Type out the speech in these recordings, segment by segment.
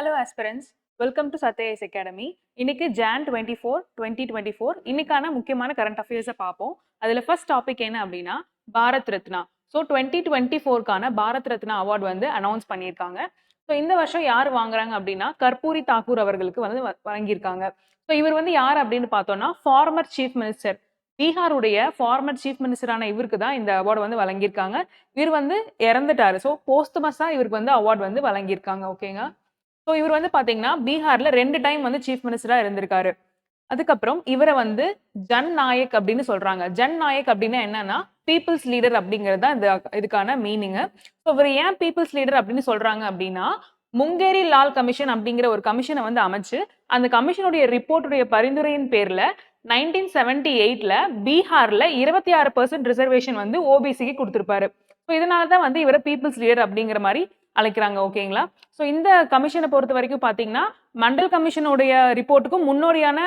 Hello aspirants welcome to Sathya's academy இன்னைக்கு Jan twenty four twenty twenty four இன்னைக்கான முக்கியமான current அஃபேர்ஸை பார்ப்போம். அதில் ஃபர்ஸ்ட் டாபிக் என்ன அப்படின்னா Bharat Ratna. So twenty twenty ஃபோர்க்கான Bharat Ratna award வந்து அனௌன்ஸ் பண்ணியிருக்காங்க. ஸோ இந்த வருஷம் யார் வாங்குறாங்க அப்படின்னா கர்பூரி தாக்கூர் அவர்களுக்கு வந்து வ- வழங்கியிருக்காங்க. ஸோ இவர் வந்து யார் அப்படின்னு பார்த்தோம்னா ஃபார்மர் சீஃப் மினிஸ்டர் பீகாருடைய ஃபார்மர் சீஃப் மினிஸ்டரான இவருக்கு தான் இந்த அவார்டு வந்து வழங்கியிருக்காங்க. இவர் வந்து இறந்துட்டாரு. ஸோ போஸ்டமஸாக இவருக்கு வந்து அவார்டு வந்து வழங்கியிருக்காங்க. ஓகேங்க ஸோ இவர் வந்து பார்த்தீங்கன்னா பீகாரில் ரெண்டு டைம் வந்து சீஃப் மினிஸ்டராக இருந்திருக்காரு. அதுக்கப்புறம் இவரை வந்து ஜன் நாயக் அப்படின்னு சொல்றாங்க. ஜன் நாயக் அப்படின்னா என்னன்னா பீப்புள்ஸ் லீடர் அப்படிங்கிறது தான் இதுக்கான மீனிங்கு ஸோ இவர் ஏன் பீப்புள்ஸ் லீடர் அப்படின்னு சொல்றாங்க அப்படின்னா முங்கேரி லால் கமிஷன் அப்படிங்கிற ஒரு கமிஷனை வந்து அமைச்சு அந்த கமிஷனுடைய ரிப்போர்ட்டுடைய பரிந்துரையின் பேர்ல நைன்டீன் செவன்டி எயிட்ல பீகார்ல இருபத்தி ஆறு பர்சன்ட் ரிசர்வேஷன் வந்து ஓபிசிக்கு கொடுத்துருப்பாரு. ஸோ இதனால தான் வந்து இவரை பீப்புள்ஸ் லீடர் அப்படிங்கிற மாதிரி அழைக்கிறாங்க ஓகேங்களா? ஸோ இந்த கமிஷனை பொறுத்த வரைக்கும் பார்த்தீங்கன்னா மண்டல் கமிஷனுடைய ரிப்போர்ட்டுக்கும் முன்னோடியான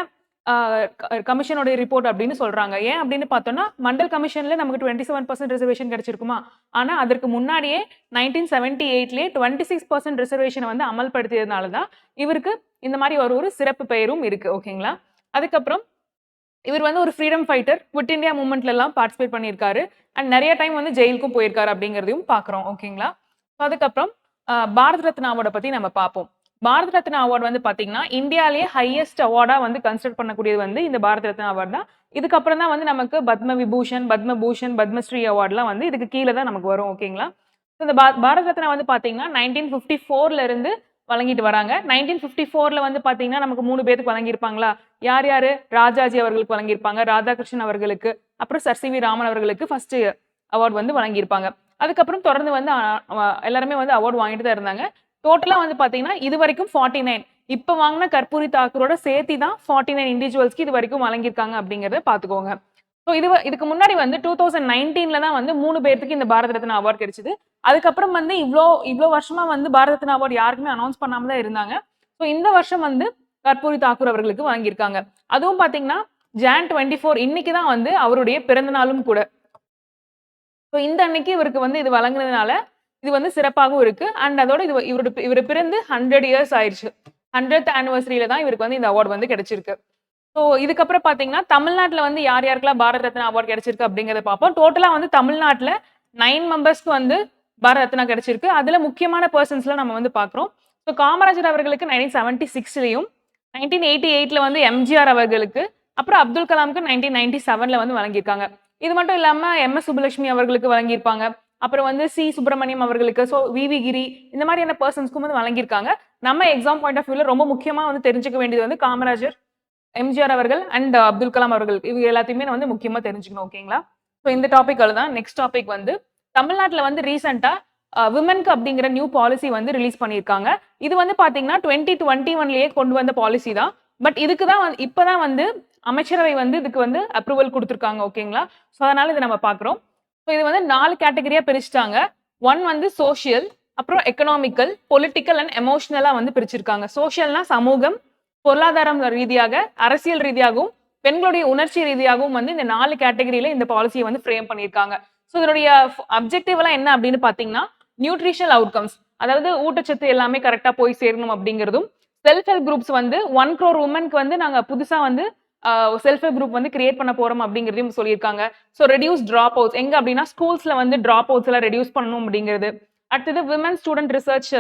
கமிஷனுடைய ரிப்போர்ட் அப்படின்னு சொல்றாங்க. ஏன் அப்படின்னு பார்த்தோம்னா மண்டல் கமிஷன்ல நமக்கு டுவெண்ட்டி செவன் பர்சன்ட் ரிசர்வேஷன் கிடைச்சிருக்குமா? ஆனா அதற்கு முன்னாடியே நைன்டீன் செவன்டி எயிட்லேயே டுவெண்ட்டி சிக்ஸ் பர்சன்ட் ரிசர்வேஷனை வந்து அமல்படுத்தியதுனால தான் இவருக்கு இந்த மாதிரி ஒரு ஒரு சிறப்பு பெயரும் இருக்கு ஓகேங்களா? அதுக்கப்புறம் இவர் வந்து ஒரு ஃப்ரீடம் ஃபைட்டர் குவிட் இந்தியா மூமெண்ட்ல எல்லாம் பார்ட்டிசிபேட் பண்ணியிருக்காரு. அண்ட் நிறைய டைம் வந்து ஜெயிலுக்கும் போயிருக்காரு அப்படிங்கிறதையும் பார்க்குறோம் ஓகேங்களா? ஸோ அதுக்கப்புறம் பாரத் ரத்னா அவார்டை பத்தி நம்ம பார்ப்போம். பாரத் ரத்னா அவார்டு வந்து பாத்தீங்கன்னா இந்தியாலேயே ஹையஸ்ட் அவார்டா வந்து கன்சிடர் பண்ணக்கூடியது வந்து இந்த பாரத் ரத்னா அவார்டு தான். இதுக்கப்புறம் தான் வந்து நமக்கு பத்ம விபூஷன் பத்மபூஷன் பத்மஸ்ரீ அவார்ட்லாம் வந்து இதுக்கு கீழே தான் நமக்கு வரும் ஓகேங்களா இந்த பா- பாரத் ரத்னா வந்து பாத்தீங்கன்னா நைன்டீன் ஃபிஃப்டி ஃபோர்ல இருந்து வழங்கிட்டு வராங்க. நைன்டீன் ஃபிஃப்டி ஃபோர்ல வந்து பாத்தீங்கன்னா நமக்கு மூணு பேருக்கு வழங்கியிருப்பாங்களா? யார் யாரு? ராஜாஜி அவர்களுக்கு வழங்கியிருப்பாங்க ராதாகிருஷ்ணன் அவர்களுக்கு அப்புறம் சர் சி வி ராமன் அவர்களுக்கு ஃபர்ஸ்ட் அவார்டு வந்து வழங்கியிருப்பாங்க. அதுக்கப்புறம் தொடர்ந்து வந்து எல்லாருமே வந்து அவார்டு வாங்கிட்டு தான் இருந்தாங்க. டோட்டலாக வந்து பார்த்தீங்கன்னா இது வரைக்கும் ஃபார்ட்டி நைன் இப்போ வாங்கின கற்பூரி தாக்கூரோட சேர்த்தி தான் ஃபார்ட்டி நைன் இண்டிவிஜுவல்ஸ்க்கு இது வரைக்கும் வழங்கியிருக்காங்க அப்படிங்கிறத பார்த்துக்கோங்க ஸோ இது இதுக்கு முன்னாடி வந்து டூ தௌசண்ட் நைன்டீன்ல தான் வந்து மூணு பேர்த்துக்கு இந்த பாரத ரத்னா அவார்டு கிடைச்சிது. அதுக்கப்புறம் வந்து இவ்வளோ இவ்வளோ வருஷமா வந்து பாரத ரத்னா அவார்டு யாருக்குமே அனௌன்ஸ் பண்ணாம தான் இருந்தாங்க. ஸோ இந்த வருஷம் வந்து கற்பூரி தாக்கூர் அவர்களுக்கு வாங்கியிருக்காங்க. அதுவும் பார்த்தீங்கன்னா ஜான் டுவெண்ட்டி ஃபோர் இன்னைக்கு தான் வந்து அவருடைய பிறந்த நாளும் கூட. ஸோ இந்த அன்னைக்கு இவருக்கு வந்து இது வழங்குனதுனால இது வந்து சிறப்பாகவும் இருக்கு. அண்ட் அதோட இது இவரோட இவர் பிறந்து ஹண்ட்ரட் இயர்ஸ் ஆயிடுச்சு ஹண்ட்ரட் ஆனிவர்சரியில தான் இவருக்கு வந்து இந்த அவார்டு வந்து கிடைச்சிருக்கு. ஸோ இதுக்கப்புறம் பார்த்தீங்கன்னா தமிழ்நாட்டில் வந்து யார் யாருக்கெல்லாம் பாரத் ரத்னா அவார்டு கிடைச்சிருக்கு அப்படிங்கிறத பார்ப்போம் டோட்டலாக வந்து தமிழ்நாட்டில் நைன் மெம்பர்ஸ்க்கு வந்து பாரத் ரத்னா கிடைச்சிருக்கு. அதில் முக்கியமான பர்சன்ஸ்லாம் நம்ம வந்து பார்க்குறோம் ஸோ காமராஜர் அவர்களுக்கு நைன்டீன் செவன்ட்டி சிக்ஸ்லையும் நைன்டீன் எயிட்டி எயிட்டில் வந்து எம்ஜிஆர் அவர்களுக்கு அப்புறம் அப்துல் கலாமுக்கு நைன்டீன் நைன்டி செவனில் வந்து வழங்கியிருக்காங்க. இது மட்டும் இல்லாமல் எம் எஸ் சுப்புலட்சுமி அவர்களுக்கு வழங்கியிருப்பாங்க. அப்புறம் வந்து சி சுப்பிரமணியம் அவர்களுக்கு ஸோ விவி கிரி இந்த மாதிரியான பர்சன்ஸ்க்கும் வந்து வழங்கியிருக்காங்க. நம்ம எக்ஸாம் பாயிண்ட் ஆஃப் வியூவில் ரொம்ப முக்கியமாக வந்து தெரிஞ்சுக்க வேண்டியது வந்து காமராஜர் எம்ஜிஆர் அவர்கள் அண்ட் uh, அப்துல் கலாம் அவர்கள். இவங்க எல்லாத்தையுமே வந்து முக்கியமாக தெரிஞ்சுக்கணும் ஓகேங்களா ஸோ இந்த டாபிக் தான் நெக்ஸ்ட் டாபிக் வந்து தமிழ்நாட்டில் வந்து ரீசெண்டாக விமனுக்கு uh, அப்படிங்கிற நியூ பாலிசி வந்து ரிலீஸ் பண்ணியிருக்காங்க. இது வந்து பார்த்தீங்கன்னா டுவெண்ட்டி டுவெண்ட்டி ஒன்லேயே கொண்டு வந்த பாலிசி தான். பட் இதுக்கு தான் இப்போ தான் வந்து அமைச்சரவை வந்து இதுக்கு வந்து அப்ரூவல் கொடுத்துருக்காங்க ஓகேங்களா ஸோ அதனால இதை நம்ம பார்க்குறோம். ஸோ இது வந்து நாலு கேட்டகரியாக பிரிச்சுட்டாங்க. ஒன் வந்து சோஷியல் அப்புறம் எக்கனாமிக்கல் பொலிட்டிக்கல் அண்ட் எமோஷனலாக வந்து பிரிச்சிருக்காங்க. சோஷியல்னா சமூகம் பொருளாதாரம் ரீதியாக அரசியல் ரீதியாகவும் பெண்களுடைய உணர்ச்சி ரீதியாகவும் வந்து இந்த நாலு கேட்டகரியில இந்த பாலிசியை வந்து ஃப்ரேம் பண்ணியிருக்காங்க. ஸோ இதனுடைய அப்ஜெக்டிவ் எல்லாம் என்ன அப்படின்னு பார்த்தீங்கன்னா நியூட்ரிஷனல் அவுட்கம்ஸ் அதாவது ஊட்டச்சத்து எல்லாமே கரெக்டாக போய் சேரணும் அப்படிங்கிறதும் செல்ஃப் ஹெல்ப் குரூப்ஸ் வந்து ஒன் க்ரோர் உமனுக்கு வந்து நாங்கள் புதுசாக வந்து செல்ஃப் ஹெல்ப் குரூப் வந்து கிரியேட் பண்ண போறோம் அப்படிங்கிறதையும் சொல்லியிருக்காங்க. ஸோ ரெடியூஸ் ட்ராப் அவுட்ஸ் எங்க அப்படின்னா ஸ்கூல்ஸ்ல வந்து ட்ராப் அவுட்ஸ் எல்லாம் ரெடியூஸ் பண்ணணும் அப்படிங்கிறது. அடுத்தது விமன் ஸ்டூடெண்ட் ரிசர்ச்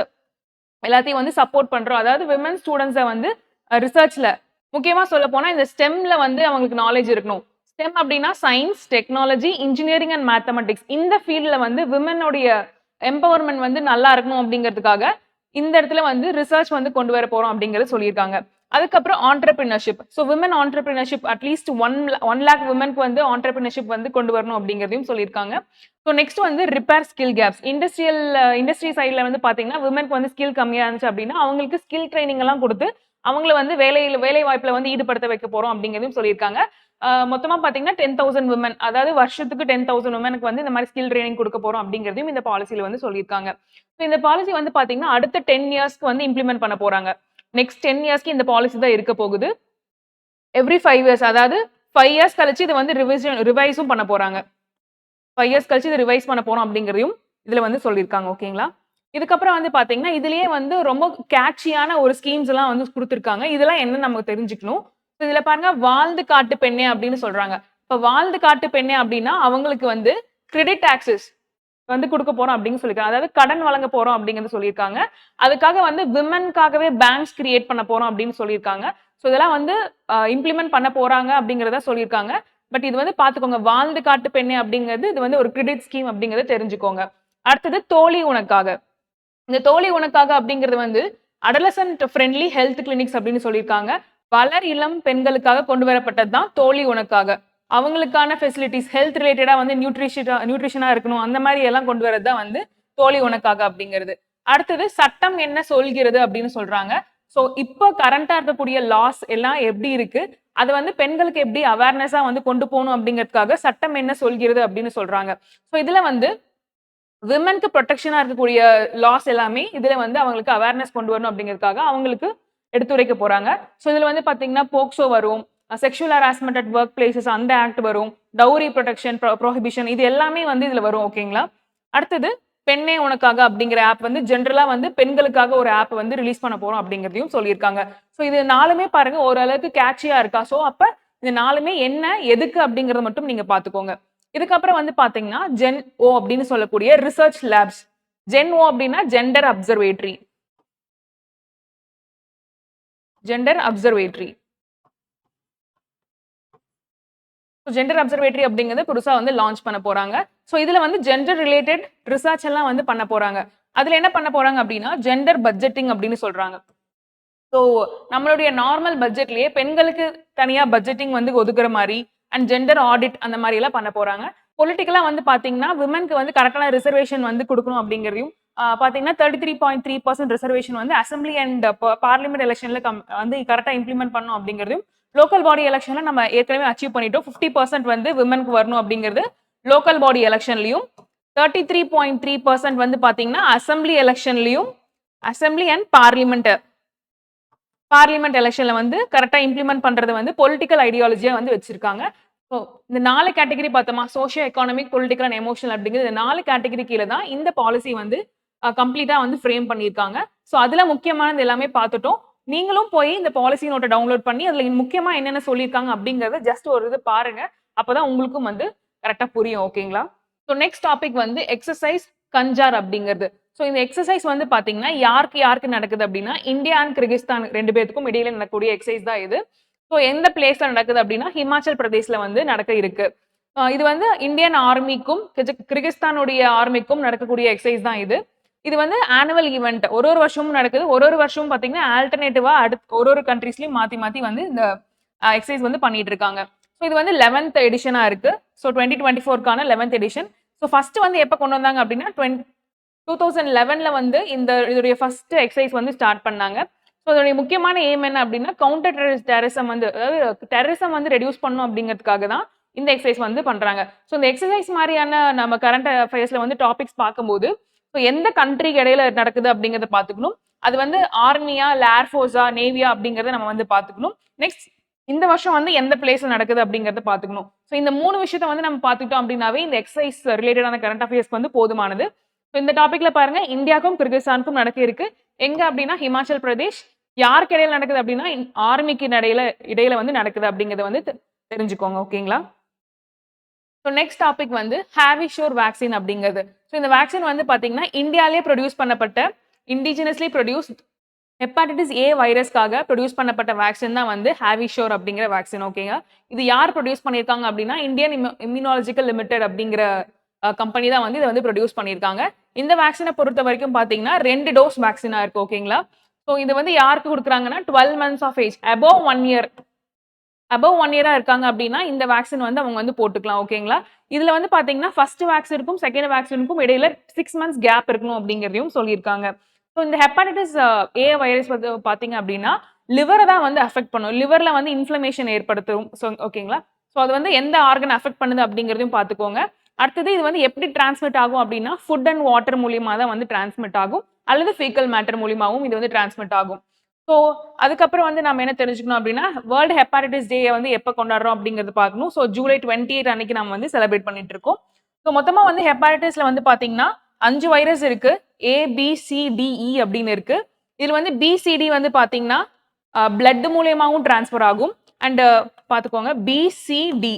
எல்லாத்தையும் வந்து சப்போர்ட் பண்றோம். அதாவது விமன் ஸ்டூடெண்ட்ஸை வந்து ரிசர்ச்ல முக்கியமா சொல்ல போனா இந்த ஸ்டெம்ல வந்து அவங்களுக்கு நாலேஜ் இருக்கணும். ஸ்டெம் அப்படின்னா science technology engineering and mathematics இந்த ஃபீல்டில் வந்து விமனுடைய எம்பவர்மெண்ட் வந்து நல்லா இருக்கணும் அப்படிங்கிறதுக்காக இந்த இடத்துல வந்து ரிசர்ச் வந்து கொண்டு வர போகிறோம் அப்படிங்கிறத சொல்லியிருக்காங்க. அதுக்கப்புறம் entrepreneurship so women entrepreneurship at least one one lakh விமனுக்கு வந்து ஆண்டர்பிரினர்ஷிப் வந்து கொண்டு வரணும் அப்படிங்கிறதையும் சொல்லியிருக்காங்க. ஸோ நெக்ஸ்ட் வந்து repair skill gaps industrial industry சைடில் வந்து பார்த்தீங்கன்னா விமனுக்கு வந்து ஸ்கில் கம்மியாக இருந்துச்சு அப்படின்னா அவங்களுக்கு ஸ்கில் ட்ரைனிங் எல்லாம் கொடுத்து அவங்கள வந்து வேலையில் வேலை வாய்ப்பில் வந்து ஈடுபடுத்த வைக்க போகிறோம் அப்படிங்கிறதையும் சொல்லியிருக்காங்க. மொத்தமாக பார்த்தீங்கன்னா டென் தௌசண்ட் விமன் அதாவது வருஷத்துக்கு டென் தௌசண்ட் விமனுக்கு வந்து இந்த மாதிரி ஸ்கில் ட்ரைனிங் கொடுக்க போகிறோம் அப்படிங்கிறதையும் இந்த பாலிசியில் வந்து சொல்லியிருக்காங்க. ஸோ இந்த பாலிசி வந்து பார்த்தீங்கன்னா அடுத்த டென் இயர்ஸ்க்கு வந்து இம்ப்ளிமெண்ட் பண்ண போகிறாங்க நெக்ஸ்ட் டென் இயர்ஸ்க்கு இந்த பாலிசி தான் இருக்க போகுது. எவ்ரி ஃபைவ் இயர்ஸ் அதாவது ஃபைவ் இயர்ஸ் கழிச்சு இது வந்து ரிவிஷன் ரிவைஸும் பண்ண போகிறாங்க ஃபைவ் இயர்ஸ் கழிச்சு இது ரிவைஸ் பண்ண போகிறோம் அப்படிங்கிறதையும் இதில் வந்து சொல்லியிருக்காங்க ஓகேங்களா இதுக்கப்புறம் வந்து பார்த்தீங்கன்னா இதுலேயே வந்து ரொம்ப கேட்சியான ஒரு ஸ்கீம்ஸ் எல்லாம் வந்து கொடுத்துருக்காங்க. இதெல்லாம் என்ன நமக்கு தெரிஞ்சுக்கணும். இதில் பாருங்க வாழ்ந்து காட்டு பெண்ணே அப்படின்னு சொல்கிறாங்க இப்போ வாழ்ந்து காட்டு பெண்ணே அப்படின்னா அவங்களுக்கு வந்து கிரெடிட் ஆக்சஸ் வந்து கொடுக்க போறோம் அப்படின்னு சொல்லியிருக்காங்க. அதாவது கடன் வழங்க போறோம் அப்படிங்கறது சொல்லியிருக்காங்க. அதுக்காக வந்து விமன்காகவே பேங்க்ஸ் கிரியேட் பண்ண போறோம் அப்படின்னு சொல்லியிருக்காங்க. ஸோ இதெல்லாம் வந்து இம்ப்ளிமெண்ட் பண்ண போறாங்க அப்படிங்கிறத சொல்லியிருக்காங்க. பட் இது வந்து பாத்துக்கோங்க வாழ்ந்து காட்டு பெண்ணே அப்படிங்கிறது இது வந்து ஒரு கிரெடிட் ஸ்கீம் அப்படிங்கறத தெரிஞ்சுக்கோங்க. அடுத்தது தோழி உனக்காக. இந்த தோழி உனக்காக அப்படிங்கிறது வந்து அடலசன்ட் ஃப்ரெண்ட்லி ஹெல்த் கிளினிக்ஸ் அப்படின்னு சொல்லியிருக்காங்க. வளர் இளம் பெண்களுக்காக கொண்டு வரப்பட்டது தான் தோழி உனக்காக. அவங்களுக்கான ஃபெசிலிட்டிஸ் ஹெல்த் ரிலேட்டடாக வந்து நியூட்ரிஷனா நியூட்ரிஷனாக இருக்கணும். அந்த மாதிரி எல்லாம் கொண்டு வரது தான் வந்து தோழி உனக்காக அப்படிங்கிறது. அடுத்தது சட்டம் என்ன சொல்கிறது அப்படின்னு சொல்றாங்க. ஸோ இப்போ கரண்டா இருக்கக்கூடிய லாஸ் எல்லாம் எப்படி இருக்கு? அது வந்து பெண்களுக்கு எப்படி அவேர்னஸா வந்து கொண்டு போகணும் அப்படிங்கிறதுக்காக சட்டம் என்ன சொல்கிறது அப்படின்னு சொல்றாங்க. ஸோ இதுல வந்து விமனுக்கு ப்ரொடெக்ஷனா இருக்கக்கூடிய லாஸ் எல்லாமே இதுல வந்து அவங்களுக்கு அவேர்னஸ் கொண்டு வரணும் அப்படிங்கிறதுக்காக அவங்களுக்கு எடுத்துரைக்க போறாங்க. ஸோ இதுல வந்து பாத்தீங்கன்னா போக்சோ வரும். Sexual harassment at work places அந்த ஆக்ட் வரும். டவுரி ப்ரொடெக்ஷன் ப்ரோஹிபிஷன் இது எல்லாமே வந்து இதில் வரும் ஓகேங்களா அடுத்தது பெண்ணே உனக்காக அப்படிங்கிற ஆப் வந்து ஜென்ரலாக வந்து பெண்களுக்காக ஒரு ஆப் வந்து ரிலீஸ் பண்ண போகிறோம் அப்படிங்கிறதையும் சொல்லியிருக்காங்க. ஸோ இது நாலுமே பாருங்க ஓரளவுக்கு கேட்சியா இருக்கா? ஸோ அப்ப இது நாலுமே என்ன எதுக்கு அப்படிங்கறத மட்டும் நீங்க பாத்துக்கோங்க. இதுக்கப்புறம் வந்து பாத்தீங்கன்னா ஜென் ஓ அப்படின்னு சொல்லக்கூடிய ரிசர்ச் லேப்ஸ் ஜென் ஓ அப்படின்னா gender observatory gender observatory gender observatory அப்படிங்கிறது புதுசாக வந்து லான்ச் பண்ண போறாங்க. ஸோ இதுல வந்து ஜெண்டர் ரிலேட்டட் ரிசர்ச் எல்லாம் வந்து பண்ண போறாங்க. அதுல என்ன பண்ண போறாங்க அப்படின்னா ஜெண்டர் பட்ஜெட்டிங் அப்படின்னு சொல்றாங்க. ஸோ நம்மளுடைய நார்மல் பட்ஜெட்லயே பெண்களுக்கு தனியாக பட்ஜெட்டிங் வந்து ஒதுக்குற மாதிரி அண்ட் ஜெண்டர் ஆடிட் அந்த மாதிரி எல்லாம் பண்ண போறாங்க. பொலிட்டிக்கலாக வந்து பார்த்தீங்கன்னா விமனுக்கு வந்து கரெக்டான ரிசர்வேஷன் வந்து கொடுக்கணும் அப்படிங்கிறதையும் பார்த்தீங்கன்னா thirty three point three percent reservation வந்து அசம்பிளி அண்ட் பார்லிமெண்ட் எலெக்ஷன்ல வந்து கரெக்டாக இம்ப்ளிமெண்ட் பண்ணணும் அப்படிங்கிறதையும் லோக்கல் பாடி எலெக்ஷன்ல நம்ம ஏற்கனவே அச்சீவ் பண்ணிட்டோம். ஃபிஃப்டி பர்சன்ட் வந்து விமனுக்கு வரணும் அப்படிங்கிறது local body எலெக்ஷன்லயும் thirty three point three percent வந்து பாத்தீங்கன்னா அசம்பிளி எலெக்ஷன்லயும் அசம்பிளி அண்ட் பார்லிமெண்ட் பார்லிமெண்ட் எலெக்ஷன்ல வந்து கரெக்டாக இம்ப்ளிமெண்ட் பண்றது வந்து பொலிட்டிக்கல் ஐடியாலஜியா வந்து வச்சிருக்காங்க. ஸோ இந்த நாலு கேட்டகரி பார்த்தோமா? Socio economic political and emotional அப்படிங்கிறது இந்த நாலு கேட்டகரி கீழே தான் இந்த பாலிசி வந்து கம்ப்ளீட்டா வந்து ஃப்ரேம் பண்ணியிருக்காங்க. ஸோ அதுல முக்கியமானது எல்லாமே பார்த்துட்டோம். நீங்களும் போய் இந்த பாலிசி நோட்டை டவுன்லோட் பண்ணி அதுல முக்கியமா என்னென்ன சொல்லியிருக்காங்க அப்படிங்கறத ஜஸ்ட் ஒரு இது பாருங்க. அப்பதான் உங்களுக்கும் வந்து கரெக்டா புரியும் ஓகேங்களா ஸோ நெக்ஸ்ட் டாபிக் வந்து எக்ஸசைஸ் கஞ்சார் அப்படிங்கிறது. ஸோ இந்த எக்ஸசைஸ் வந்து பார்த்தீங்கன்னா யாருக்கு யாருக்கு நடக்குது அப்படின்னா இந்தியா அண்ட் கிர்கிஸ்தான் ரெண்டு பேருக்கும் இடையில நடக்கக்கூடிய எக்ஸசைஸ் தான் இது. ஸோ எந்த பிளேஸ்ல நடக்குது அப்படின்னா ஹிமாச்சல் பிரதேஷ்ல வந்து நடக்க இருக்கு. இது வந்து இந்தியன் ஆர்மிக்கும் கிர்கிஸ்தானுடைய ஆர்மிக்கும் நடக்கக்கூடிய எக்ஸசைஸ் தான் இது. இது வந்து ஆனுவல் ஈவெண்ட் ஒரு ஒரு வருஷமும் நடக்குது. ஒரு ஒரு வருஷமும் பார்த்தீங்கன்னா ஆல்டர்னேட்டிவா அடுத்து ஒரு ஒரு கண்ட்ரீஸ்லயும் மாத்தி மாத்தி வந்து இந்த எக்ஸசைஸ் வந்து பண்ணிட்டு இருக்காங்க. ஸோ இது வந்து லெவன்த் எடிஷனா இருக்கு. ஸோ டுவெண்ட்டி டுவெண்ட்டி ஃபோர்க்கான லெவன்த் எடிஷன் ஸோ ஃபர்ஸ்ட் வந்து எப்போ கொண்டு வந்தாங்க அப்படின்னா டுவெண்ட் டூ தௌசண்ட் லெவன்ல வந்து இந்த இதோடைய ஃபர்ஸ்ட் எக்ஸசைஸ் வந்து ஸ்டார்ட் பண்ணாங்க. ஸோ அதோடைய முக்கியமான எய்ம் என்ன அப்படின்னா கவுண்டர் டெரரிசம் வந்து அதாவது டெரரிசம் வந்து ரெடியூஸ் பண்ணும் அப்படிங்கிறதுக்காக தான் இந்த எக்ஸசைஸ் வந்து பண்றாங்க. ஸோ இந்த எக்ஸசைஸ் மாதிரியான நம்ம கரண்ட் அஃபேர்ஸ்ல வந்து டாபிக்ஸ் பார்க்கும்போது ஸோ எந்த கண்ட்ரிக்கு இடையில நடக்குது அப்படிங்கறத பார்த்துக்கணும். அது வந்து ஆர்மியா இல்ல ஏர்ஃபோர்ஸா நேவியா அப்படிங்கறத நம்ம வந்து பார்த்துக்கணும். நெக்ஸ்ட் இந்த வருஷம் வந்து எந்த பிளேஸ்ல நடக்குது அப்படிங்கறத பாத்துக்கணும் ஸோ இந்த மூணு விஷயத்த வந்து நம்ம பாத்துக்கிட்டோம் அப்படின்னாவே இந்த எக்ஸசைஸ் ரிலேட்டடான கரண்ட் அஃபேர்ஸ்க்கு வந்து போதுமானது. ஸோ இந்த டாபிக்ல பாருங்க இந்தியாவுக்கும் கிர்கிஸ்தானுக்கும் நடக்க இருக்கு. எங்க அப்படின்னா ஹிமாச்சல் பிரதேஷ் யாருக்கு இடையில நடக்குது அப்படின்னா ஆர்மிக்கு இடையில இடையில வந்து நடக்குது அப்படிங்கறத வந்து தெரிஞ்சுக்கோங்க ஓகேங்களா ஸோ நெக்ஸ்ட் டாபிக் வந்து ஹேவிஷோர் வேக்சின் அப்படிங்கிறது. ஸோ இந்த வேக்சின் வந்து பார்த்தீங்கன்னா இந்தியாவிலே ப்ரொடியூஸ் பண்ணப்பட்ட இண்டிஜினஸ்லி ப்ரொடியூஸ் ஹெப்பாட்டிட்டிஸ் ஏ வைரஸ்க்காக ப்ரொடியூஸ் பண்ணப்பட்ட வேக்சின் தான் வந்து ஹேவிஷோர் அப்படிங்கிற வேக்சின் ஓகேங்க இது யார் ப்ரொடியூஸ் பண்ணியிருக்காங்க அப்படின்னா இந்தியன் இம்யூனாலஜிக்கல் லிமிடெட் அப்படிங்கிற கம்பெனி தான் வந்து இதை வந்து ப்ரொடியூஸ் பண்ணியிருக்காங்க. இந்த வேக்சினை பொறுத்த வரைக்கும் பார்த்தீங்கன்னா ரெண்டு டோஸ் வேக்சினாக இருக்குது ஓகேங்களா ஸோ இது வந்து யாருக்கு கொடுக்குறாங்கன்னா twelve months of age above one year above one இயராக இருக்காங்க அப்படின்னா இந்த வேக்சின் வந்து அவங்க வந்து போட்டுக்கலாம் ஓகேங்களா இதில் வந்து பார்த்தீங்கன்னா ஃபர்ஸ்ட் வேக்சினுக்கும் செகண்ட் வேக்சினுக்கும் இடையில சிக்ஸ் மந்த்ஸ் கேப் இருக்கணும் அப்படிங்கிறதையும் சொல்லியிருக்காங்க. ஸோ இந்த ஹெப்பாட்டிட்டிஸ் ஏ வைரஸ் வந்து பார்த்தீங்க அப்படின்னா லிவரை தான் வந்து அஃபெக்ட் பண்ணும். லிவரில் வந்து இன்ஃப்ளமேஷன் ஏற்படுத்தும். ஸோ ஓகேங்களா ஸோ அது வந்து எந்த ஆர்கன் அஃபெக்ட் பண்ணுது அப்படிங்கிறதையும் பார்த்துக்கோங்க அடுத்தது இது வந்து எப்படி டிரான்ஸ்மிட் ஆகும் அப்படின்னா ஃபுட் அண்ட் வாட்டர் மூலியமாக தான் வந்து டிரான்ஸ்மிட் ஆகும். அல்லது ஃபீக்கல் மேட்டர் மூலியமாகவும் இது வந்து டிரான்ஸ்மிட் ஆகும். ஸோ அதுக்கப்புறம் வந்து நம்ம என்ன தெரிஞ்சுக்கணும் அப்படின்னா வேர்ல்டு ஹெப்பாட்டிஸ் டே வந்து எப்போ கொண்டாடுறோம் அப்படிங்கிறது பார்க்கணும். ஸோ ஜூலை டுவெண்ட்டி எயிட் அன்னைக்கு நம்ம வந்து செலிப்ரேட் பண்ணிட்டு இருக்கோம். ஸோ மொத்தமாக வந்து ஹெப்பாட்டிட்டிஸ்ல வந்து பார்த்தீங்கன்னா அஞ்சு வைரஸ் இருக்கு. ஏ பி e அப்படின்னு இருக்கு. இதில் வந்து பிசிடி வந்து பார்த்தீங்கன்னா பிளட் மூலியமாகவும் டிரான்ஸ்ஃபர் ஆகும். அண்ட் பார்த்துக்கோங்க பிசிடி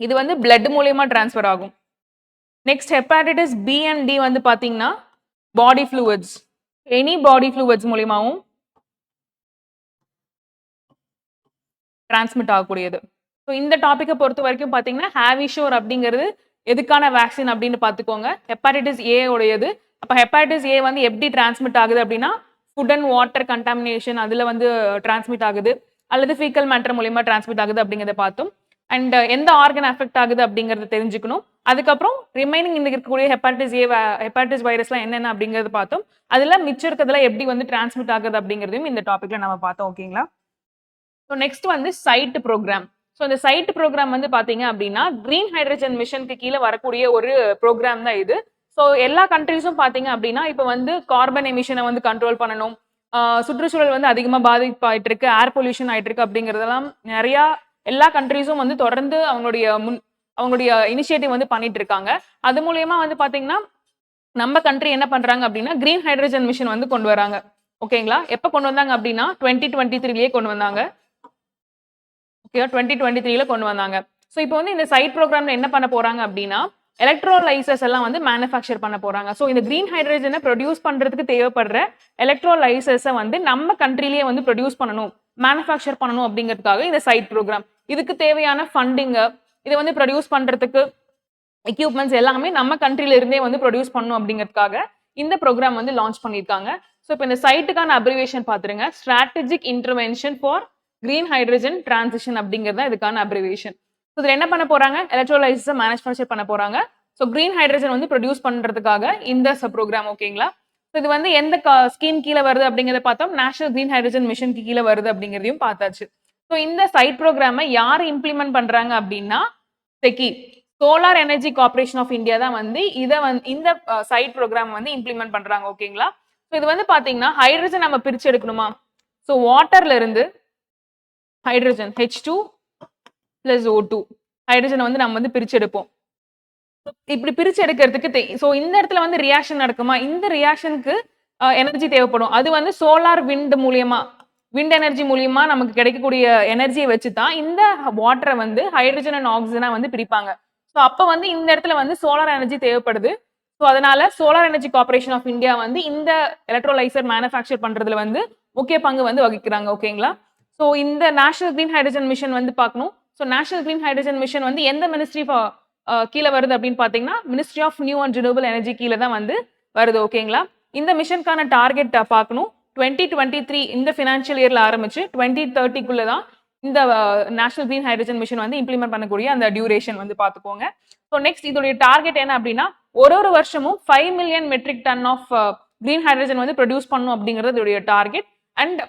இது வந்து பிளட் மூலியமாக டிரான்ஸ்ஃபர் ஆகும். Next hepatitis B and D வந்து பார்த்தீங்கன்னா body fluids any body fluids மூலியமாகவும் டிரான்ஸ்மிட் ஆகக்கூடியது. ஸோ இந்த டாப்பிக்கை பொறுத்த வரைக்கும் பார்த்தீங்கன்னா ஹேவிஷோர் அப்படிங்கிறது எதுக்கான வேக்சின் அப்படின்னு பார்த்துக்கோங்க ஹெப்பாட்டிஸ் ஏ உடையது. அப்போ ஹெப்பாட்டிஸ் ஏ வந்து எப்படி டிரான்ஸ்மிட் ஆகுது அப்படின்னா ஃபுட் அண்ட் வாட்டர் கண்டாமினேஷன் அதில் வந்து டிரான்ஸ்மிட் ஆகுது. அல்லது ஃபீக்கல் மேட்டர் மூலியமா டிரான்ஸ்மிட் ஆகுது அப்படிங்கிறத பார்த்தோம் அண்ட் எந்த ஆர்கன் அஃபெக்ட் ஆகுது அப்படிங்கறத தெரிஞ்சுக்கணும். அதுக்கப்புறம் ரிமைனிங் இந்த இருக்கக்கூடிய ஹெப்பாட்டிஸ் ஏ ஹெப்பாட்டிஸ் வைரஸ்லாம் என்னென்ன அப்படிங்கறத பார்த்தோம் அதுல மிச்சம் இருக்கிறதுல எப்படி வந்து டிரான்ஸ்மிட் ஆகுது அப்படிங்கிறதையும் இந்த டாப்பிக்கில் நம்ம பார்த்தோம் ஓகேங்களா ஸோ நெக்ஸ்ட் வந்து சைட் ப்ரோக்ராம் ஸோ இந்த சைட் ப்ரோக்ராம் வந்து பார்த்தீங்க அப்படின்னா க்ரீன் ஹைட்ரஜன் மிஷனுக்கு கீழே வரக்கூடிய ஒரு ப்ரோக்ராம் தான் இது. ஸோ எல்லா கண்ட்ரிஸும் பார்த்தீங்க அப்படின்னா இப்போ வந்து கார்பன் எமிஷனை வந்து கண்ட்ரோல் பண்ணணும். சுற்றுச்சூழல் வந்து அதிகமாக பாதிப்பாயிட்டு இருக்கு ஏர் பொல்யூஷன் ஆயிட்டு இருக்கு அப்படிங்கிறதெல்லாம் நிறையா எல்லா கண்ட்ரிஸும் வந்து தொடர்ந்து அவங்களுடைய முன் அவங்களுடைய இனிஷியேட்டிவ் வந்து பண்ணிட்டு இருக்காங்க அது மூலயமா வந்து பார்த்தீங்கன்னா நம்ம கண்ட்ரி என்ன பண்ணுறாங்க அப்படின்னா க்ரீன் ஹைட்ரஜன் மிஷன் வந்து கொண்டு வராங்க. ஓகேங்களா எப்போ கொண்டு வந்தாங்க அப்படின்னா டுவெண்ட்டி டுவெண்ட்டி த்ரீலயே கொண்டு வந்தாங்க. ஓகேவா டுவெண்ட்டி டுவெண்ட்டி த்ரீல கொண்டு வந்தாங்க. ஸோ இப்போ வந்து இந்த சைட் ப்ரோக்ராம்ல என்ன பண்ண போறாங்க அப்படின்னா எலக்ட்ரோலைசஸ் எல்லாம் வந்து மேனுஃபேக்சர் பண்ண போறாங்க. ஸோ இந்த க்ரீன் ஹைட்ரஜனை ப்ரொடியூஸ் பண்றதுக்கு தேவைப்படுற எலக்ட்ரோலைசஸை வந்து நம்ம கண்ட்ரிலேயே வந்து ப்ரொடியூஸ் பண்ணணும் மேனுஃபேக்சர் பண்ணணும் அப்படிங்கிறதுக்காக இந்த சைட் ப்ரோக்ராம் இதுக்கு தேவையான ஃபண்டிங்கு இதை வந்து ப்ரொடியூஸ் பண்றதுக்கு எக்யூப்மெண்ட்ஸ் எல்லாமே நம்ம கண்ட்ரில இருந்தே வந்து ப்ரொடியூஸ் பண்ணணும் அப்படிங்கிறதுக்காக இந்த ப்ரோக்ராம் வந்து லான்ச் பண்ணியிருக்காங்க. ஸோ இப்போ இந்த சைட்டுக்கான அப்ரிவேஷன் பார்த்துருங்க strategic intervention for green hydrogen transition அப்படிங்கிறது இதுக்கான அப்ரிவேஷன் ஸோ இதில் என்ன பண்ண போறாங்க? எலக்ட்ரோலைசஸை மேனேஜ்மெண்ட் பண்ண போறாங்க. ஸோ கிரீன் ஹைட்ரஜன் வந்து ப்ரொடியூஸ் பண்றதுக்காக இந்த ப்ரோக்ராம் ஓகேங்களா ஸோ இது வந்து எந்த ஸ்கீம் கீழே வருது அப்படிங்கிறத பார்த்தோம். நேஷனல் கிரீன் ஹைட்ரஜன் மிஷனுக்கு கீழே வருது அப்படிங்கிறதையும் பார்த்தாச்சு. ஸோ இந்த சைட் ப்ரோக்ராமை யார் இம்ப்ளிமெண்ட் பண்றாங்க அப்படின்னா SECI solar energy corporation of India தான் வந்து இதை வந்து இந்த சைட் ப்ரோக்ராம் வந்து இம்ப்ளிமெண்ட் பண்றாங்க ஓகேங்களா ஸோ இது வந்து பாத்தீங்கன்னா ஹைட்ரஜன் நம்ம பிரிச்சு எடுக்கணுமா? ஸோ வாட்டர்ல இருந்து hydrogen H two plus O two ஹைட்ரஜனை வந்து நம்ம வந்து பிரிச்சு எடுப்போம் இப்படி பிரிச்சு எடுக்கிறதுக்கு ஸோ இந்த இடத்துல வந்து ரியாக்ஷன் நடக்குமா? இந்த ரியாக்ஷனுக்கு எனர்ஜி தேவைப்படும். அது வந்து சோலார் விண்ட் மூலியமா விண்ட் எனர்ஜி மூலியமா நமக்கு கிடைக்கக்கூடிய எனர்ஜியை வச்சு தான் இந்த வாட்டரை வந்து ஹைட்ரஜன் அண்ட் ஆக்சிஜனா வந்து பிரிப்பாங்க. ஸோ அப்போ வந்து இந்த இடத்துல வந்து சோலார் எனர்ஜி தேவைப்படுது. ஸோ அதனால solar energy corporation of India வந்து இந்த எலக்ட்ரோலைசர் மேனுஃபேக்சர் பண்றதுல வந்து முக்கிய பங்கு வந்து வகிக்கிறாங்க. ஓகேங்களா ஸோ இந்த நேஷனல் கிரீன் ஹைட்ரஜன் மிஷன் வந்து பார்க்கணும். So national green hydrogen mission வந்து எந்த மினிஸ்ட்ரி uh, கீழே வருது அப்படின்னு பார்த்தீங்கன்னா ministry of new and renewable energy கீழே தான் வந்து வருது ஓகேங்களா இந்த மிஷனுக்கான டார்கெட் பார்க்கணும். டுவெண்ட்டி டுவெண்ட்டி த்ரீ இந்த ஃபினான்ஷியல் இயரில் ஆரம்பிச்சு டுவெண்ட்டி தேர்ட்டிக்குள்ளே தான் இந்த நேஷனல் கிரீன் ஹைட்ரஜன் மிஷன் வந்து இம்ப்ளிமெண்ட் பண்ணக்கூடிய அந்த டியூரேஷன் வந்து பார்த்துக்கோங்க. ஸோ நெக்ஸ்ட் இதோடைய டார்கெட் என்ன அப்படின்னா ஒரு ஒரு வருஷமும் five million metric ton of green hydrogen வந்து ப்ரொடியூஸ் பண்ணும் அப்படிங்கிறது இதோடைய target and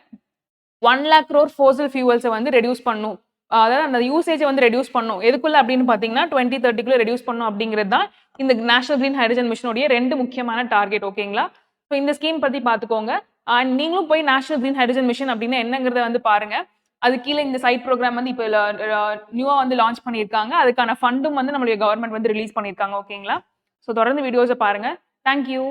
one lakh crore fossil ஃபியூவல்ஸை வந்து ரெடியூஸ் பண்ணும். அதாவது அந்த யூசேஜை வந்து ரெடியூஸ் பண்ணும். எதுக்குள்ள அப்படின்னு பார்த்தீங்கன்னா டுவெண்ட்டி தேர்ட்டிக்குள்ள ரெடியூஸ் பண்ணும் அப்படிங்கிறது தான் இந்த நேஷனல் கிரீன் ஹைட்ரஜன் மிஷனுடைய ரெண்டு முக்கியமான டார்கெட் ஓகேங்களா ஸோ இந்த ஸ்கீம் பற்றி பார்த்துக்கோங்க. அண்ட் நீங்களும் போய் நேஷனல் கிரீன் ஹைட்ரஜன் மிஷன் அப்படின்னா என்னங்கிறத வந்து பாருங்க. அது கீழே இந்த சைட் ப்ரோக்ராம் வந்து இப்போ நியூவாக வந்து லான்ச் பண்ணியிருக்காங்க. அதுக்கான ஃபண்டும் வந்து நம்மளுடைய கவர்மெண்ட் வந்து ரிலீஸ் பண்ணியிருக்காங்க ஓகேங்களா ஸோ தொடர்ந்து வீடியோஸை பாருங்க. தேங்க்யூ